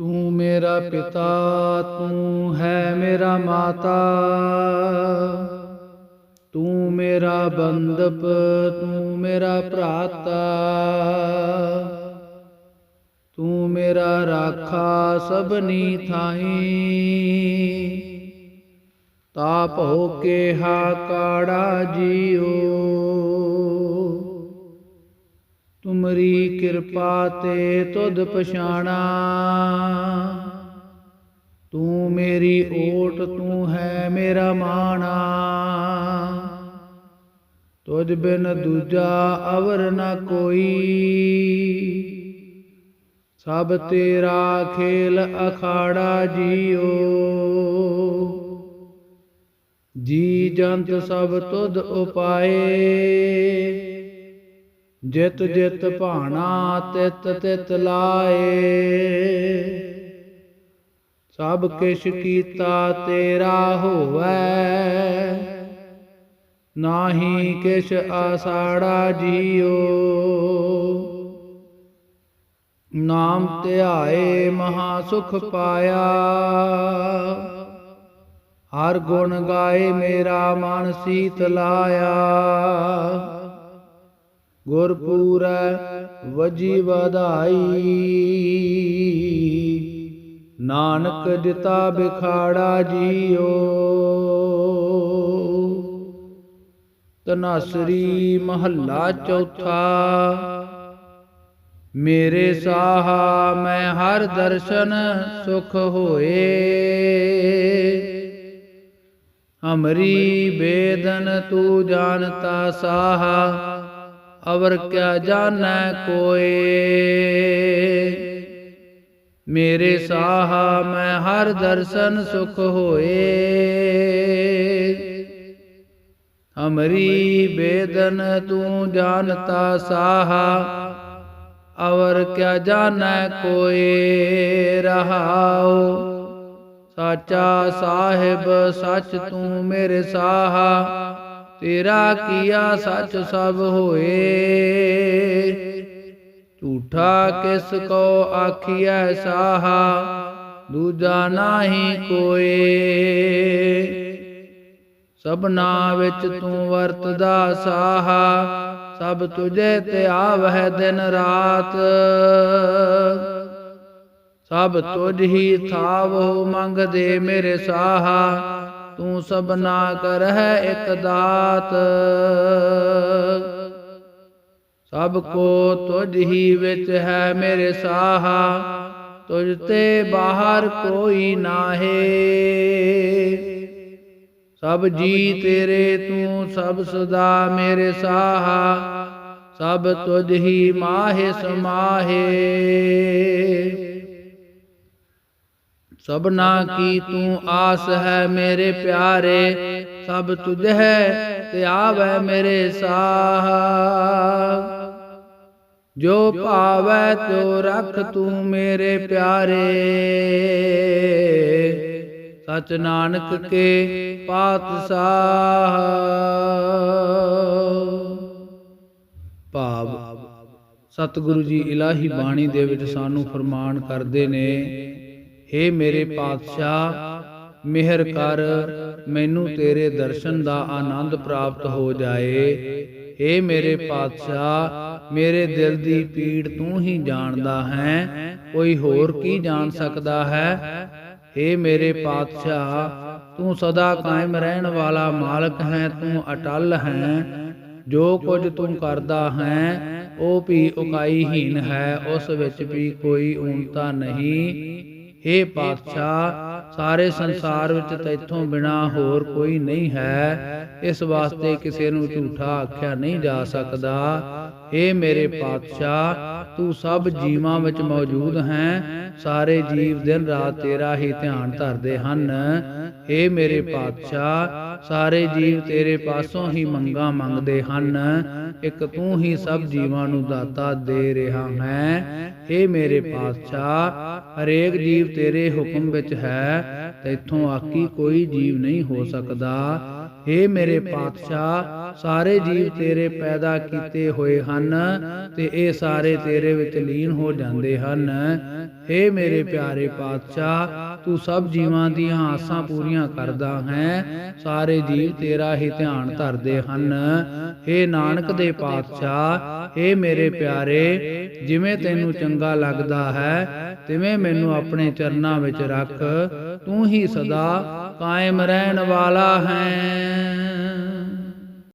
ਤੂੰ ਮੇਰਾ ਪਿਤਾ, ਤੂੰ ਹੈ ਮੇਰਾ ਮਾਤਾ। ਤੂੰ ਮੇਰਾ ਬੰਦਪ ਤੂੰ ਮੇਰਾ ਭਰਾਤਾ। ਤੂੰ ਮੇਰਾ ਰਾਖਾ ਸਭਨੀ ਥਾਈ। ਤਾ ਭਉ ਕੇ ਹਾ ਕਾੜਾ ਜੀਓ। ਤੁਮਰੀ ਕਿਰਪਾ ਤੇ ਤੁਧ ਪਛਾਣਾ। ਤੂੰ ਮੇਰੀ ਓਟ, ਤੂੰ ਹੈ ਮੇਰਾ ਮਾਣਾ। ਤੁਝ ਬਿਨ ਦੂਜਾ ਅਵਰ ਨਾ ਕੋਈ। ਸਭ ਤੇਰਾ ਖੇਲ ਅਖਾੜਾ ਜੀਓ। ਜੀ ਜੰਤ ਸਭ ਤੁਧ ਉਪਾਏ। ਜਿਤ ਜਿਤ ਭਾਣਾ ਤਿਤ ਤਿਤ ਲਾਏ। ਸਭ ਕਿਛ ਕੀਤਾ ਤੇਰਾ ਹੋਵੈ। ਨਾਹੀ ਕਿਛ ਆਸਾੜਾ ਜੀਓ। ਨਾਮ ਧਿਆਏ ਮਹਾ ਸੁਖ ਪਾਇਆ। ਹਰ ਗੁਣ ਗਾਏ ਮੇਰਾ ਮਨ ਸੀਤ ਲਾਇਆ। ਗੁਰਪੂਰੈ ਵਜੀ ਵਧਾਈ। ਨਾਨਕ ਦਿੱਤਾ ਬਿਖਾੜਾ ਜੀਓ। ਤਨਾਸਰੀ ਮਹੱਲਾ ਚੌਥਾ। ਮੇਰੇ ਸਾਹਾ ਮੈਂ ਹਰ ਦਰਸ਼ਨ ਸੁਖ ਹੋਏ। ਹਮਰੀ ਬੇਦਨ ਤੂੰ ਜਾਣਤਾ ਸਾਹਾ। ਅਵਰ ਕਿਆ ਜਾਣੈ ਕੋਏ? ਮੇਰੇ ਸਾਹਾ ਮੈਂ ਹਰ ਦਰਸ਼ਨ ਸੁਖ ਹੋਏ। ਹਮਰੀ ਬੇਦਨ ਤੂੰ ਜਾਣਤਾ ਸਾਹਾ। ਅਵਰ ਕਿਆ ਜਾਣੈ ਕੋਏ? ਰਹਾਉ ਸਾਚਾ ਸਾਹਿਬ ਸੱਚ ਤੂੰ ਮੇਰੇ ਸਾਹਾ। ਤੇਰਾ ਕੀਆ ਸੱਚ ਸਭ ਹੋਏ। ਝੂਠਾ ਕਿਸ ਕੋ ਆਖੀਐ ਸਾਹਾ, ਦੂਜਾ ਨਾਹੀ ਕੋਏ। ਸਭਨਾ ਵਿੱਚ ਤੂੰ ਵਰਤਦਾ ਸਾਹਾ, ਸਭ ਤੁਝੇ ਤੇ ਆਵਹਿ ਦਿਨ ਰਾਤ। ਸਭ ਤੁਝ ਹੀ ਥਾਵੋ ਮੰਗਦੇ ਮੇਰੇ ਸਾਹਾ ਤੂੰ ਸਭਨਾ ਕਰਹਿ ਇਕ ਦਾਤ। ਸਭ ਕੋ ਤੁਝ ਹੀ ਵਿੱਚ ਹੈ ਮੇਰੇ ਸਾਹਾ, ਤੁਝ ਤੇ ਬਾਹਰ ਕੋਈ ਨਾਹੇ। ਸਭ ਜੀ ਤੇਰੇ ਤੂੰ ਸਭ ਸਦਾ ਮੇਰੇ ਸਾਹਾ, ਸਭ ਤੁਝ ਹੀ ਮਾਹੇ ਸਮਾਹੇ। ਸਭਨਾ ਕੀ ਤੂੰ ਆਸ ਹੈ ਮੇਰੇ ਪਿਆਰੇ? ਸਭ ਤੁਝ ਹੈ ਤੇ ਆਵੈ ਮੇਰੇ ਸਾਹ। ਜੋ ਭਾਵੈ ਤੋ ਰਖ ਤੂੰ ਮੇਰੇ ਪਿਆਰੇ। ਸਚ ਨਾਨਕ ਕੇ ਪਾਤਸ਼ਾਹ ਭਾਵ। ਸਤਿਗੁਰੂ ਜੀ ਇਲਾਹੀ ਬਾਣੀ ਦੇ ਵਿੱਚ ਸਾਨੂੰ ਫਰਮਾਨ ਕਰਦੇ ਨੇ हे ਮੇਰੇ ਪਾਤਸ਼ਾਹ ਮਿਹਰ ਕਰ ਮੈਨੂੰ ਤੇਰੇ ਦਰਸ਼ਨ ਦਾ ਆਨੰਦ ਪ੍ਰਾਪਤ ਹੋ ਜਾਏ हे ਮੇਰੇ ਪਾਤਸ਼ਾਹ ਮੇਰੇ ਦਿਲ ਦੀ ਪੀੜ ਤੂੰ ਹੀ ਜਾਣਦਾ ਹੈ ਕੋਈ ਹੋਰ ਕੀ ਜਾਣ ਸਕਦਾ ਹੈ हे ਮੇਰੇ ਪਾਤਸ਼ਾਹ ਤੂੰ ਸਦਾ ਕਾਇਮ ਰਹਿਣ ਵਾਲਾ ਮਾਲਕ ਹੈ ਤੂੰ ਅਟਲ ਹੈ ਜੋ ਕੁਝ ਤੂੰ ਕਰਦਾ ਹੈ ਉਹ ਵੀ ਉਕਾਈਹੀਨ ਹੈ ਉਸ ਵਿੱਚ ਵੀ ਕੋਈ ਊਨਤਾ ਨਹੀਂ हे ਪਾਤਸ਼ਾਹ ਸਾਰੇ ਸੰਸਾਰ ਵਿੱਚ ਤੈਥੋਂ ਬਿਨਾ ਹੋਰ ਕੋਈ ਨਹੀਂ ਹੈ ਇਸ ਵਾਸਤੇ ਕਿਸੇ ਨੂੰ ਝੂਠਾ ਆਖਿਆ ਨਹੀਂ ਜਾ ਸਕਦਾ हे ਮੇਰੇ ਪਾਤਸ਼ਾਹ ਤੂੰ ਸਭ ਜੀਵਾਂ ਵਿੱਚ ਮੌਜੂਦ ਹੈ ਸਾਰੇ ਜੀਵ ਦਿਨ ਰਾਤ ਤੇਰਾ ਹੀ ਧਿਆਨ ਧਰਦੇ ਹਨ हे ਮੇਰੇ ਪਾਤਸ਼ਾਹ ਸਾਰੇ ਜੀਵ ਤੇਰੇ ਪਾਸੋਂ ਹੀ ਮੰਗਾ ਮੰਗਦੇ ਹਨ। ਇੱਕ ਤੂੰ ਹੀ ਸਭ ਜੀਵਾਂ ਨੂੰ ਦਾਤਾ ਦੇ ਰਿਹਾ ਹੈ हे ਮੇਰੇ ਪਾਤਸ਼ਾਹ, ਹਰੇਕ ਜੀਵ ਤੇਰੇ ਹੁਕਮ ਵਿੱਚ ਹੈ ਤੈਥੋਂ ਆਕੀ ਕੋਈ ਜੀਵ ਨਹੀਂ ਹੋ ਸਕਦਾ। हे ਮੇਰੇ ਪਾਤਸ਼ਾਹ ਸਾਰੇ ਜੀਵ ਤੇਰੇ ਪੈਦਾ ਕੀਤੇ ਹੋਏ ਹਨ ਤੇ ਇਹ ਸਾਰੇ ਤੇਰੇ ਵਿੱਚ ਲੀਨ ਹੋ ਜਾਂਦੇ ਹਨ हे ਮੇਰੇ ਪਿਆਰੇ ਪਾਤਸ਼ਾਹ ਤੂੰ ਸਭ ਜੀਵਾਂ ਦੀਆਂ ਆਸਾਂ ਪੂਰੀਆਂ ਕਰਦਾ ਹੈ ਸਾਰੇ ਜੀਵ ਤੇਰਾ ਹੀ ਧਿਆਨ ਧਰਦੇ ਹਨ हे ਨਾਨਕ ਦੇ ਪਾਤਸ਼ਾਹ हे ਮੇਰੇ ਪਿਆਰੇ ਜਿਵੇਂ ਤੈਨੂੰ ਚੰਗਾ ਲੱਗਦਾ ਹੈ ਤਿਵੇਂ ਮੈਨੂੰ ਆਪਣੇ ਚਰਨਾਂ ਵਿੱਚ ਰੱਖ ਤੂੰ ਹੀ ਸਦਾ ਕਾਇਮ ਰਹਿਣ ਵਾਲਾ ਹੈ।